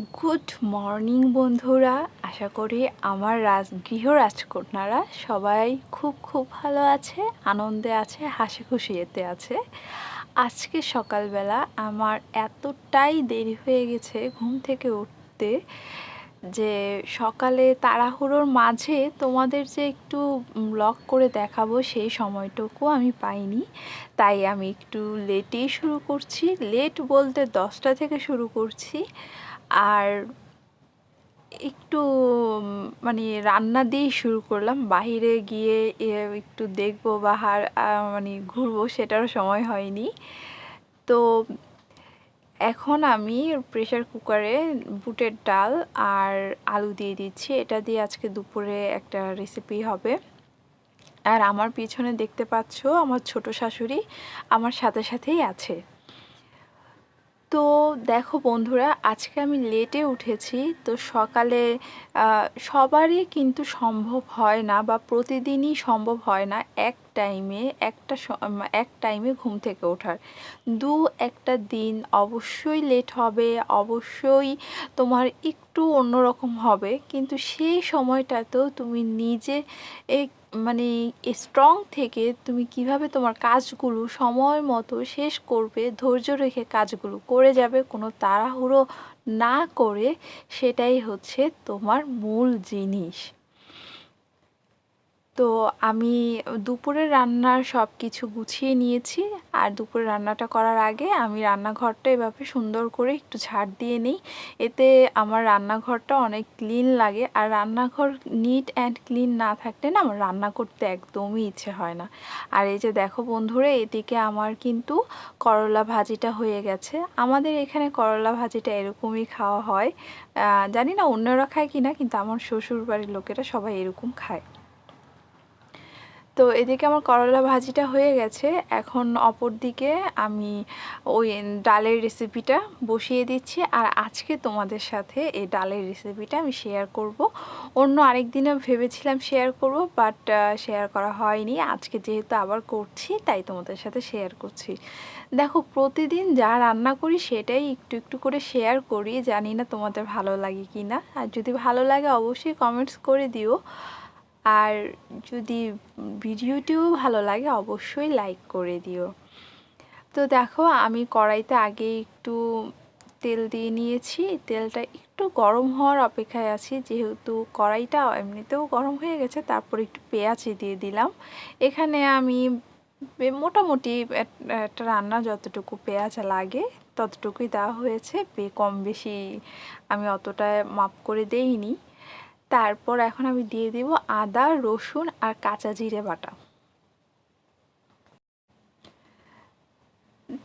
Good morning বন্ধুরা। আশা করি আমার রাজ, গৃহ রাজকন্যারা সবাই খুব খুব ভালো আছে, আনন্দে আছে হাসি খুশিতে আছে। আজকে সকালবেলা আমার এতটাই দেরি হয়ে গেছে ঘুম থেকে উঠতে যে সকালে তাড়াহুড়োর মাঝে তোমাদের যে একটু ব্লগ করে দেখাবো সেই সময়টুকু আমি পাইনি। তাই আমি একটু লেটেই শুরু করছি। লেট বলতে দশটা থেকে শুরু করছি। আর একটু মানে রান্না দিয়েই শুরু করলাম। বাহিরে গিয়ে একটু দেখব বা হার মানে ঘুরবো, সেটারও সময় হয়নি। তো এখন আমি প্রেশার কুকারে বুটের ডাল আর আলু দিয়ে দিচ্ছি। এটা দিয়ে আজকে দুপুরে একটা রেসিপি হবে। আর আমার পিছনে দেখতে পাচ্ছ আমার ছোট শাশুড়ি আমার সাথে সাথেই আছে। তো দেখো বন্ধুরা, আজকে আমি লেটে উঠেছি, তো সকালে সবারই কিন্তু সম্ভব হয় না বা প্রতিদিনই সম্ভব হয় না এক টাইমে একটা এক টাইমে ঘুম থেকে ওঠার। দু একটা দিন অবশ্যই লেট হবে, অবশ্যই তোমার একটু অন্যরকম হবে, কিন্তু সেই সময়টাতেও তুমি নিজে মানে স্ট্রং থেকে তুমি কীভাবে তোমার কাজগুলো সময় মতো শেষ করবে, ধৈর্য রেখে কাজগুলো করে যাবে, কোনো তাড়াহুড়ো না করে সেটাই হচ্ছে তোমার মূল জিনিস। তো আমি দুপুরের রান্নার সব কিছু গুছিয়ে নিয়েছি। আর দুপুরের রান্নাটা করার আগে আমি রান্নাঘরটা এভাবে সুন্দর করে একটু ঝাড় দিয়ে নিই। এতে আমার রান্নাঘরটা অনেক ক্লিন লাগে। আর রান্নাঘর নিট অ্যান্ড ক্লিন না থাকলে না আমার রান্না করতে একদমই ইচ্ছে হয় না। আর এই যে দেখো বন্ধুরা, এদিকে আমার কিন্তু করলা ভাজিটা হয়ে গেছে। আমাদের এখানে করলা ভাজিটা এরকমই খাওয়া হয়। জানি না অন্যরা খায় কি না কিন্তু আমার শ্বশুর বাড়ির লোকেরা সবাই এরকম খায়। তো এদিকে আমার করলা ভাজিটা হয়ে গেছে। এখন অপর দিকে আমি ওই ডালের রেসিপিটা বসিয়ে দিচ্ছি। আর আজকে তোমাদের সাথে এই ডালের রেসিপিটা আমি শেয়ার করব। অন্য আরেক দিনে ভেবেছিলাম শেয়ার করব বাট শেয়ার করা হয়নি। আজকে যেহেতু আবার করছি, তাই তোমাদের সাথে শেয়ার করছি। দেখো, প্রতিদিন যা রান্না করি সেটাই একটু একটু করে শেয়ার করি। জানি না তোমাদের ভালো লাগে কি না আর যদি ভালো লাগে, অবশ্যই কমেন্টস করে দিও। আর যদি ভিডিওটিও ভালো লাগে, অবশ্যই লাইক করে দিও। তো দেখো, আমি কড়াইতে আগে একটু তেল দিয়ে নিয়েছি। তেলটা একটু গরম হওয়ার অপেক্ষায় আছি, যেহেতু কড়াইটা এমনিতেও গরম হয়ে গেছে, তারপর একটু পেঁয়াজ দিয়ে দিলাম। এখানে আমি মোটামুটি একটা রান্না যতটুকু পেঁয়াজ লাগে, ততটুকুই দেওয়া হয়েছে। কম বেশি আমি অতটা মাপ করে দেইনি। তারপর এখন আমি দিয়ে দিব আদা, রসুন আর কাঁচা জিরে বাটা।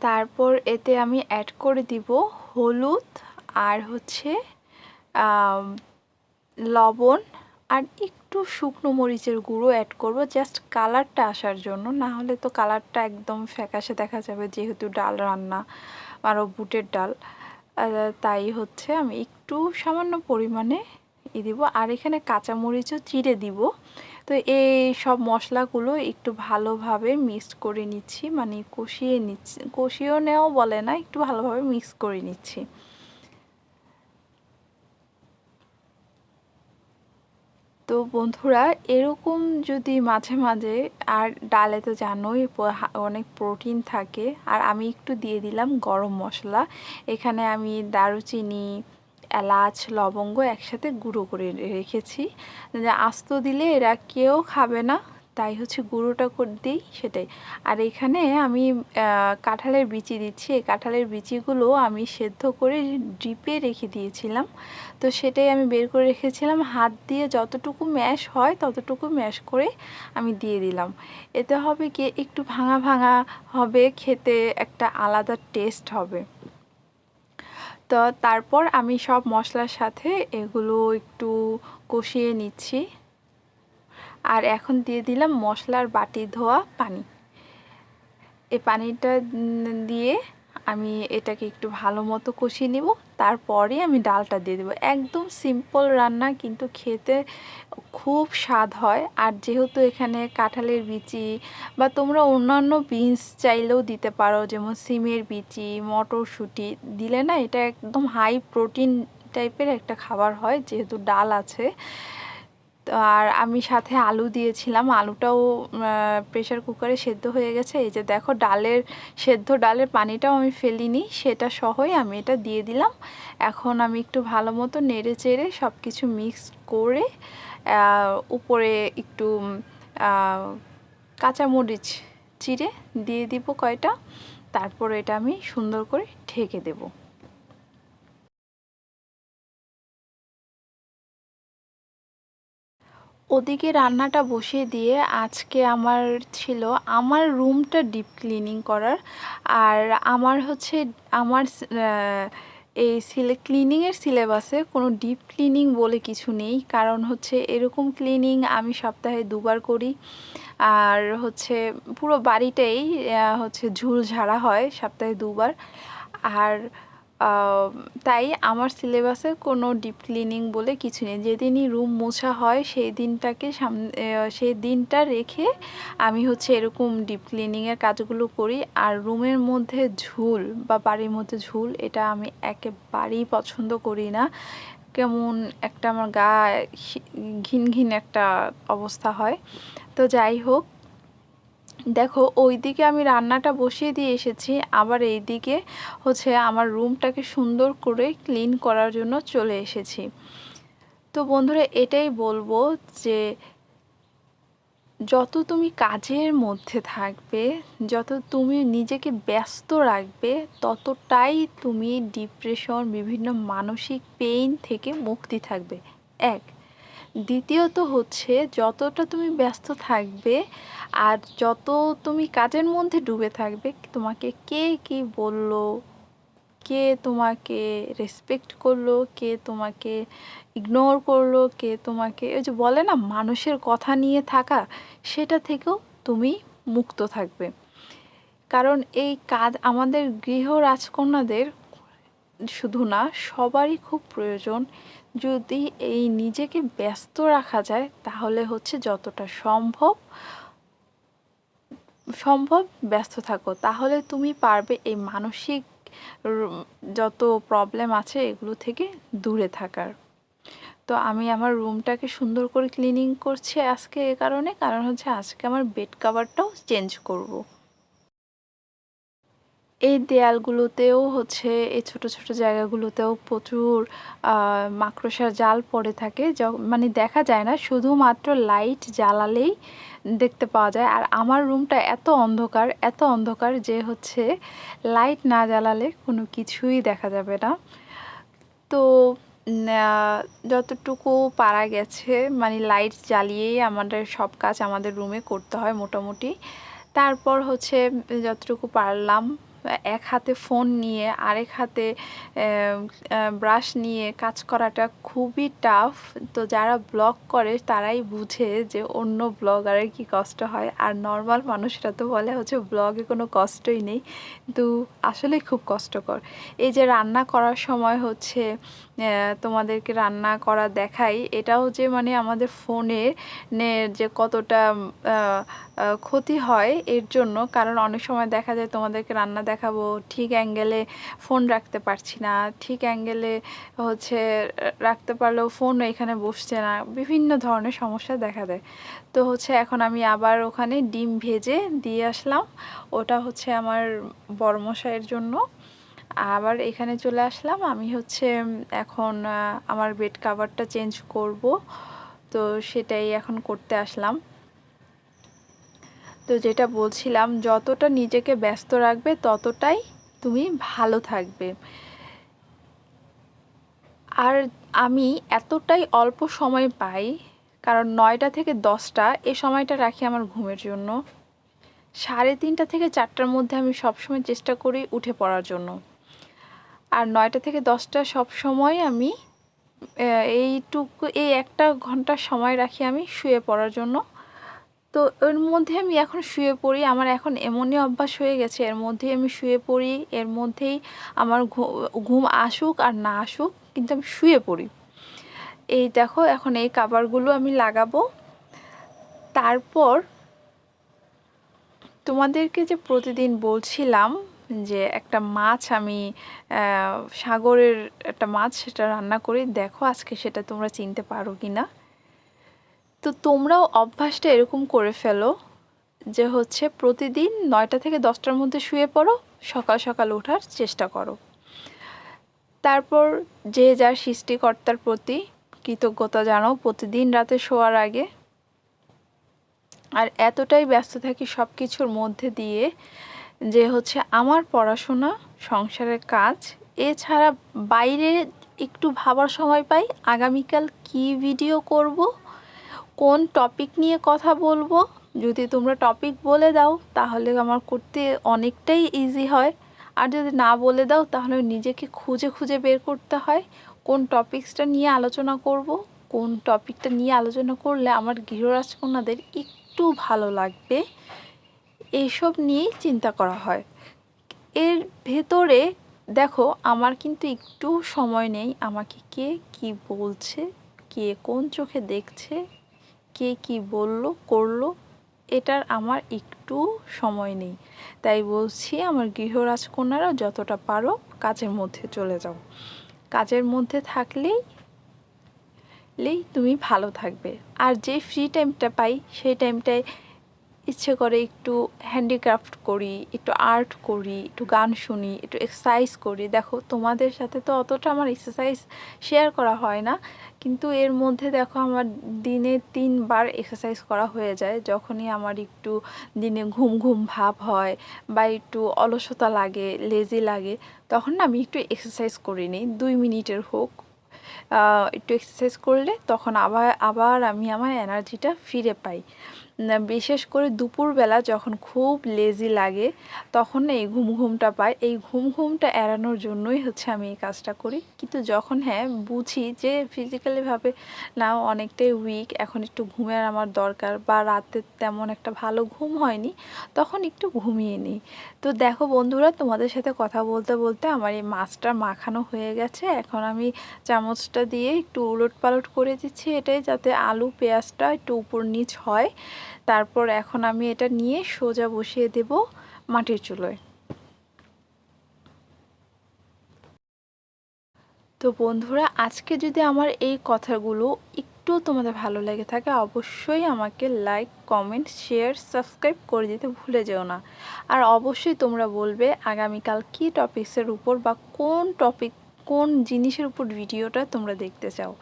তারপর এতে আমি অ্যাড করে দিব হলুদ আর হচ্ছে লবণ আর একটু শুকনো মরিচের গুঁড়ো অ্যাড করব। জাস্ট কালারটা আসার জন্য, না হলে তো কালারটা একদম ফ্যাকাশে দেখা যাবে যেহেতু ডাল রান্না আরও বুটের ডাল। তাই হচ্ছে আমি একটু সামান্য পরিমাণে ই দিব আর এখানে কাঁচামরিচও চিড়ে দিব। তো এই সব মশলাগুলো একটু ভালোভাবে মিক্স করে নিচ্ছি মানে কষিয়ে নিচ্ছি, কষিয়েও নেওয়াও বলে না, একটু ভালোভাবে মিক্স করে নিচ্ছি। তো বন্ধুরা, এরকম যদি মাঝে মাঝে, আর ডালে তো জানোই অনেক প্রোটিন থাকে, আর আমি একটু দিয়ে দিলাম গরম মশলা। এখানে আমি দারুচিনি এলাচ, লবঙ্গ একসাথে গুঁড়ো করে রেখেছি। আস্ত দিলে এরা কেউ খাবে না, তাই হচ্ছে গুঁড়োটা করে, দিই সেটাই। আর এখানে আমি কাঁঠালের বিচি দিচ্ছি। এই কাঁঠালের বিচিগুলো আমি সেদ্ধ করে ডিপে রেখে দিয়েছিলাম। তো সেটাই আমি বের করে রেখেছিলাম। হাত দিয়ে যতটুকু ম্যাশ হয়, ততটুকু ম্যাশ করে আমি দিয়ে দিলাম। এতে হবে কি, একটু ভাঙা ভাঙা হবে, খেতে একটা আলাদা টেস্ট হবে। তো তারপর আমি সব মশলার সাথে এগুলো একটু কষিয়ে নিচ্ছি। আর এখন দিয়ে দিলাম মশলার বাটি ধোয়া পানি। এ পানিটা দিয়ে আমি এটাকে একটু ভালো মতো কষিয়ে নিব, তারপরে আমি ডালটা দিয়ে দেবো। একদম সিম্পল রান্না, কিন্তু খেতে খুব স্বাদ হয়। আর যেহেতু এখানে কাঁঠালের বিচি বা তোমরা অন্যান্য বিনস চাইলেও দিতে পারো, যেমন সিমের বিচি, মটরশুঁটি, দিলে না এটা একদম হাই প্রোটিন টাইপের একটা খাবার হয়, যেহেতু ডাল আছে। আর আমি সাথে আলু দিয়েছিলাম। আলুটাও প্রেশার কুকারে সেদ্ধ হয়ে গেছে। এই যে দেখো ডালের, সেদ্ধ ডালের পানিটাও আমি ফেলিনি, সেটা সহই আমি এটা দিয়ে দিলাম। এখন আমি একটু ভালো মতো নেড়ে চেড়ে সব কিছু মিক্স করে উপরে একটু কাঁচামরিচ চিড়ে দিয়ে দিব কয়টা। তারপর এটা আমি সুন্দর করে ঢেকে দেবো। ওদিকে রান্নাটা বসিয়ে দিয়ে আজকে আমার ছিল, আমার রুমটা ডিপ ক্লিনিং করার। আর আমার হচ্ছে, আমার এই সিলে ক্লিনিংয়ের সিলেবাসে কোনো ডিপ ক্লিনিং বলে কিছু নেই। কারণ হচ্ছে এরকম ক্লিনিং আমি সপ্তাহে দুবার করি। আর হচ্ছে পুরো বাড়িটাই হচ্ছে ঝুল ঝাড়া হয় সপ্তাহে দুবার। আর তাই আমার সিলেবাসে কোনো ডিপ ক্লিনিং বলে কিছু নেই। যেদিনই রুম মোছা হয়, সেই দিনটাকে সামনে সেই দিনটা রেখে আমি হচ্ছে এরকম ডিপ ক্লিনিংয়ের কাজগুলো করি। আর রুমের মধ্যে ঝুল বা বাড়ির মধ্যে ঝুল, এটা আমি একেবারেই পছন্দ করি না। কেমন একটা আমার গা ঘিন ঘিন একটা অবস্থা হয়। তো যাই হোক দেখো ওই দিকে আমি রান্নাটা বসিয়ে দিয়ে এসেছি। আবার এই দিকে হচ্ছে আমার রুমটাকে সুন্দর করে ক্লিন করার জন্য চলে এসেছি। তো বন্ধুরা, এটাই বলব যে যত তুমি কাজের মধ্যে থাকবে, যত তুমি নিজেকে ব্যস্ত রাখবে, ততটাই তুমি ডিপ্রেশন বিভিন্ন মানসিক পেইন থেকে মুক্তি থাকবে। এক দ্বিতীয়ত হচ্ছে যতটা তুমি ব্যস্ত থাকবে আর যত তুমি কাজের মধ্যে ডুবে থাকবে, তোমাকে কে কি বলল, কে তোমাকে রেসপেক্ট করল, কে তোমাকে ইগনোর করল, কে তোমাকে, ওই যে বলে না, মানুষের কথা নিয়ে থাকা, সেটা থেকেও তুমি মুক্ত থাকবে। কারণ এই কাজ, আমাদের গৃহ রাজকন্যাদের শুধু না, সবারই খুব প্রয়োজন যদি এই নিজেকে ব্যস্ত রাখা যায়, তাহলে হচ্ছে যতটা সম্ভব সম্ভব ব্যস্ত থাকো। তাহলে তুমি পারবে এই মানসিক যত প্রবলেম আছে এগুলো থেকে দূরে থাকার। তো আমি আমার রুমটাকে সুন্দর করে ক্লিনিং করছি আজকে এ কারণে। কারণ হচ্ছে আজকে আমার বেড কাভারটাও চেঞ্জ করব। এই দেয়ালগুলোতেও হচ্ছে, এই ছোট ছোট জায়গাগুলোতেও প্রচুর মাকড়সার জাল পড়ে থাকে। মানে দেখা যায় না, শুধুমাত্র লাইট জ্বালালেই দেখতে পাওয়া যায়। আর আমার রুমটা এত অন্ধকার এত অন্ধকার যে হচ্ছে লাইট না জ্বালালে কোনো কিছুই দেখা যাবে না। তো যতটুকু পারা গেছে মানে লাইট জ্বালিয়েই আমাদের সব কাজ আমাদের রুমে করতে হয় মোটামুটি। তারপর হচ্ছে যতটুকু পারলাম এক হাতে ফোন নিয়ে, আরেক হাতে ব্রাশ নিয়ে কাজ করাটা খুবই টাফ তো যারা ব্লগ করে তারাই বুঝে যে অন্য ব্লগারের কি কষ্ট হয়। আর নর্মাল মানুষরা তো বলে হচ্ছে ব্লগে কোনো কষ্টই নেই। কিন্তু আসলে খুব কষ্টকর। এই যে রান্না করার সময় হচ্ছে তোমাদেরকে রান্না করা দেখাই। এটাও যে মানে আমাদের ফোনের যে কতটা ক্ষতি হয় এর জন্য, কারণ অনেক সময় দেখা যায় তোমাদেরকে রান্না দেখাবো, ঠিক অ্যাঙ্গেলে ফোন রাখতে পারছি না, ঠিক অ্যাঙ্গেলে হচ্ছে রাখতে পারলেও ফোন এখানে বসছে না, বিভিন্ন ধরনের সমস্যা দেখা দেয়। তো হচ্ছে এখন আমি আবার ওখানে ডিম ভেজে দিয়ে আসলাম। ওটা হচ্ছে আমার বড়মশাইয়ের জন্য। আবার এখানে চলে আসলাম। আমি হচ্ছে এখন আমার বেড কাভারটা চেঞ্জ করব। তো সেটাই এখন করতে আসলাম। তো যেটা বলছিলাম, যতটা নিজেকে ব্যস্ত রাখবে, ততটাই তুমি ভালো থাকবে। আর আমি এতটাই অল্প সময় পাই, কারণ নয়টা থেকে দশটা, এ সময়টা রাখি আমার ঘুমের জন্য। সাড়ে তিনটা থেকে চারটার মধ্যে আমি সবসময় চেষ্টা করি উঠে পড়ার জন্য। আর নয়টা থেকে দশটা সব সময় আমি এইটুকু, এই একটা ঘণ্টার সময় রাখি আমি শুয়ে পড়ার জন্য। তো এর মধ্যে আমি এখন শুয়ে পড়ি, আমার এখন এমনই অভ্যাস হয়ে গেছে, এর মধ্যেই আমি শুয়ে পড়ি, এর মধ্যেই আমার ঘুম আসুক আর না আসুক, কিন্তু আমি শুয়ে পড়ি। এই দেখো, এখন এই কাবারগুলো আমি লাগাবো। তারপর তোমাদেরকে যে প্রতিদিন বলছিলাম যে একটা মাছ আমি সাগরের একটা মাছ সেটা রান্না করি। দেখো আজকে সেটা তোমরা চিনতে পারো কি না তো তোমরাও অভ্যাসটা এরকম করে ফেলো যে হচ্ছে প্রতিদিন নয়টা থেকে দশটার মধ্যে শুয়ে পড়ো, সকাল সকাল ওঠার চেষ্টা করো। তারপর যে যার সৃষ্টিকর্তার প্রতি কৃতজ্ঞতা জানাও প্রতিদিন রাতে শোয়ার আগে। আর এতটাই ব্যস্ত থাকি সব কিছুর মধ্যে দিয়ে যে হচ্ছে আমার পড়াশোনা, সংসারের কাজ, এছাড়া বাইরে একটু ভাবার সময় পাই। আগামীকাল কি ভিডিও করব, কোন টপিক নিয়ে কথা বলব, যদি তোমরা টপিক বলে দাও, তাহলে আমার করতে অনেকটাই ইজি হয়। আর যদি না বলে দাও, তাহলে নিজেকে খুঁজে খুঁজে বের করতে হয়। কোন টপিকসটা নিয়ে আলোচনা করব, কোন টপিকটা নিয়ে আলোচনা করলে আমার গৃহরাজকন্যাদের একটু ভালো লাগবে। এইসব নিয়েই চিন্তা করা হয়। এর ভেতরে, দেখো, আমার কিন্তু একটু সময় নেই। আমাকে কে কি বলছে, কে কোন চোখে দেখছে, কে কি বলল, করল, এটার আমার একটু সময় নেই। তাই বলছি, আমার গৃহরাজকন্যারা যতটা পারো কাজের মধ্যে চলে যাও। কাজের মধ্যে থাকলেই, লেই তুমি ভালো থাকবে। আর যে ফ্রি টাইমটা পাই, সেই টাইমটায় ইচ্ছে করে একটু হ্যান্ডিক্রাফট করি, একটু আর্ট করি, একটু গান শুনি, একটু এক্সারসাইজ করি। দেখো, তোমাদের সাথে তো অতটা আমার এক্সারসাইজ শেয়ার করা হয় না, কিন্তু এর মধ্যে দেখো আমার দিনে তিনবার এক্সারসাইজ করা হয়ে যায়। যখনই আমার একটু দিনে ঘুম ঘুম ভাব হয় বা একটু অলসতা লাগে লেজি লাগে, তখন না আমি একটু এক্সারসাইজ করে নিই। দুই মিনিটের হোক একটু এক্সারসাইজ করলে তখন আবার আবার আমি আমার এনার্জিটা ফিরে পাই। বিশেষ করে দুপুরবেলা যখন খুব লেজি লাগে, তখন এই ঘুম ঘুমটা পাই এই ঘুম ঘুমটা এড়ানোর জন্যই হচ্ছে আমি এই কাজটা করি। কিন্তু যখন হ্যাঁ বুঝি যে ফিজিক্যালিভাবে না অনেকটাই উইক এখন একটু ঘুমের আমার দরকার বা রাতে তেমন একটা ভালো ঘুম হয়নি, তখন একটু ঘুমিয়ে নিই। তো দেখো বন্ধুরা, তোমাদের সাথে কথা বলতে বলতে আমার এই মাছটা মাখানো হয়ে গেছে। এখন আমি চামচটা দিয়ে একটু উলট পালট করে দিচ্ছি এটাই যাতে আলু পেঁয়াজটা একটু উপর নিচ হয়। তারপর এখন আমি এটা নিয়ে সোজা বসিয়ে দেব মাটির চুলোয়। তো বন্ধুরা, আজকে যদি আমার এই কথাগুলো একটু তোমাদের ভালো লেগে থাকে, অবশ্যই আমাকে লাইক কমেন্ট শেয়ার সাবস্ক্রাইব করে দিতে ভুলে যেও না। আর অবশ্যই তোমরা বলবে, আগামীকাল কি টপিক্সের উপর বা কোন টপিক কোন জিনিসের উপর ভিডিওটা তোমরা দেখতে চাও?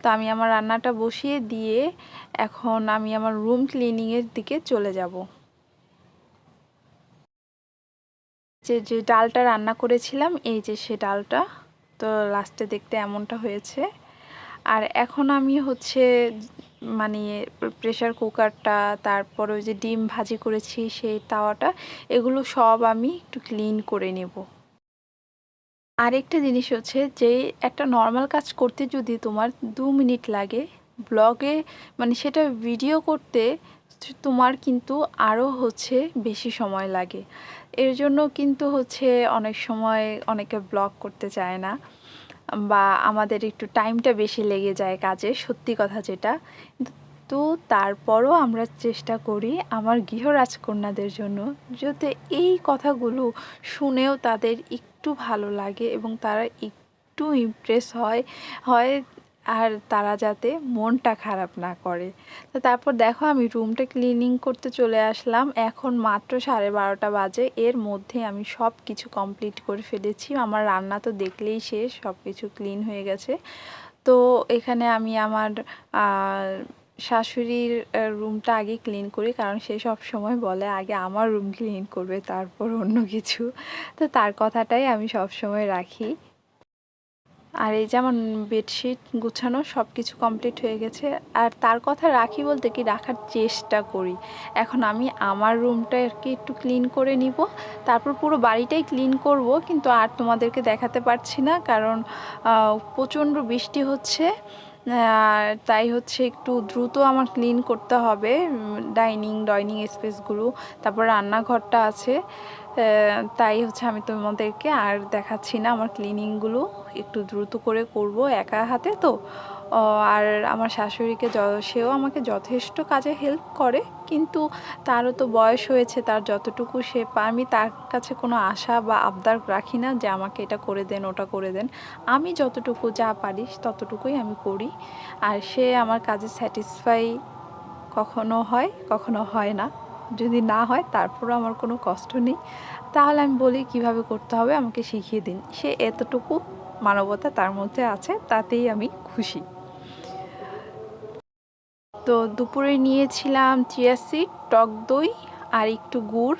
তো আমি আমার রান্নাটা বসিয়ে দিয়ে এখন আমি আমার রুম ক্লিনিংয়ের দিকে চলে যাব। যে যে ডালটা রান্না করেছিলাম, এই যে সে ডালটা, তো লাস্টে দেখতে এমনটা হয়েছে। আর এখন আমি হচ্ছে মানে প্রেশার কুকারটা তারপর ওই যে ডিম ভাজি করেছি সেই তাওয়াটা, এগুলো সব আমি একটু ক্লিন করে নেব। আরেকটা জিনিস হচ্ছে যে, একটা নর্মাল কাজ করতে যদি তোমার দু মিনিট লাগে ব্লগে মানে সেটা ভিডিও করতে তোমার কিন্তু আরও হচ্ছে বেশি সময় লাগে। এর জন্য কিন্তু হচ্ছে অনেক সময় অনেকে ব্লগ করতে চায় না বা আমাদের একটু টাইমটা বেশি লেগে যায় কাজে, সত্যি কথা যেটা। তো তারপরও আমরা চেষ্টা করি আমার গৃহরাজকন্যাদের জন্য, যাতে এই কথাগুলো শুনেও তাদের একটু ভালো লাগে এবং তারা একটু ইমপ্রেস হয় হয় আর তারা যাতে মনটা খারাপ না করে। তো তারপর দেখো আমি রুমটা ক্লিনিং করতে চলে আসলাম। এখন মাত্র সাড়ে বারোটা বাজে। এর মধ্যে আমি সব কিছু কমপ্লিট করে ফেলেছি। আমার রান্না তো দেখলেই শেষ সব কিছু ক্লিন হয়ে গেছে। তো এখানে আমি আমার শাশুড়ির রুমটা আগে ক্লিন করি, কারণ সে সব সময় বলে, আগে আমার রুম ক্লিন করবে, তারপর অন্য কিছু। তো তার কথাটাই আমি সব সময় রাখি। আর এই যে আমার বেডশিট গুছানো সব কিছু কমপ্লিট হয়ে গেছে। আর তার কথা রাখি বলতে কি, রাখার চেষ্টা করি। এখন আমি আমার রুমটা আর কি একটু ক্লিন করে নিব। তারপর পুরো বাড়িটাই ক্লিন করব, কিন্তু আর তোমাদেরকে দেখাতে পারছি না, কারণ প্রচণ্ড বৃষ্টি হচ্ছে। তাই হচ্ছে একটু দ্রুত আমার ক্লিন করতে হবে ডাইনিং ডাইনিং স্পেসগুলো তারপর রান্নাঘরটা আছে তাই হচ্ছে আমি তোমাদেরকে আর দেখাচ্ছি না আমার ক্লিনিংগুলো একটু দ্রুত করে করব একা হাতে তো। আর আমার শাশুড়িকে সেও আমাকে যথেষ্ট কাজে হেল্প করে, কিন্তু তারও তো বয়স হয়েছে, তার যতটুকু সে আমি তার কাছে কোনো আশা বা আবদার রাখি না যে আমাকে এটা করে দেন, ওটা করে দেন। আমি যতটুকু যা পারি, ততটুকুই আমি করি। আর সে আমার কাজে স্যাটিসফাই কখনো হয় কখনো হয় না। যদি না হয়, তারপরও আমার কোনো কষ্ট নেই। তাহলে আমি বলি, কীভাবে করতে হবে? আমাকে শিখিয়ে দিন। সে এতটুকু মানবতা তার মধ্যে আছে, তাতেই আমি খুশি। তো দুপুরে নিয়েছিলাম চিয়া সিট টক দই আর একটু গুড়।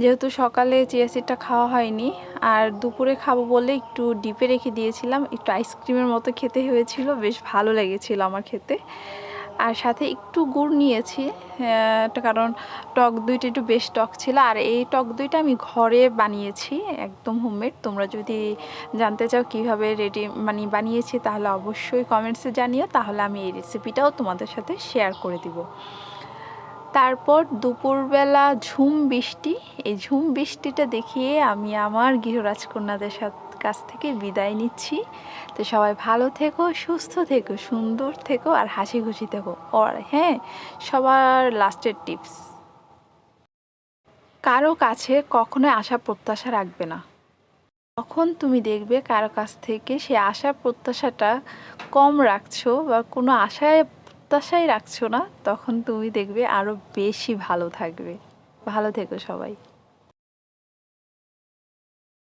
যেহেতু সকালে চিয়া সিটটা খাওয়া হয়নি, আর দুপুরে খাব বলে একটু ডিপে রেখে দিয়েছিলাম। একটু আইসক্রিমের মতো খেতে হয়েছিল, বেশ ভালো লেগেছিল আমার খেতে। আর সাথে একটু গুড় নিয়েছি কারণ টক দইটা একটু বেশ টক ছিল, আর এই টক দইটা আমি ঘরে বানিয়েছি, একদম হোমমেড তোমরা যদি জানতে চাও কীভাবে রেডি মানে বানিয়েছি তাহলে অবশ্যই কমেন্টসে জানিও, তাহলে আমি এই রেসিপিটাও তোমাদের সাথে শেয়ার করে দিব। তারপর দুপুরবেলা ঝুম বৃষ্টি, এই ঝুম বৃষ্টিটা দেখিয়ে আমি আমার গৃহরাজকন্যাদের সাথে কাছ থেকে বিদায় নিচ্ছি। তো সবাই ভালো থেকো, সুস্থ থেকো, সুন্দর থেকো আর হাসি খুশি থেকো। আর হ্যাঁ সবার লাস্টের টিপস। কারও কাছে কখনোই আশা প্রত্যাশা রাখবে না। তখন তুমি দেখবে কারও কাছ থেকে সে আশা প্রত্যাশাটা কম রাখছো বা কোনো আশায় প্রত্যাশাই রাখছো না, তখন তুমি দেখবে আরও বেশি ভালো থাকবে। ভালো থেকো সবাই।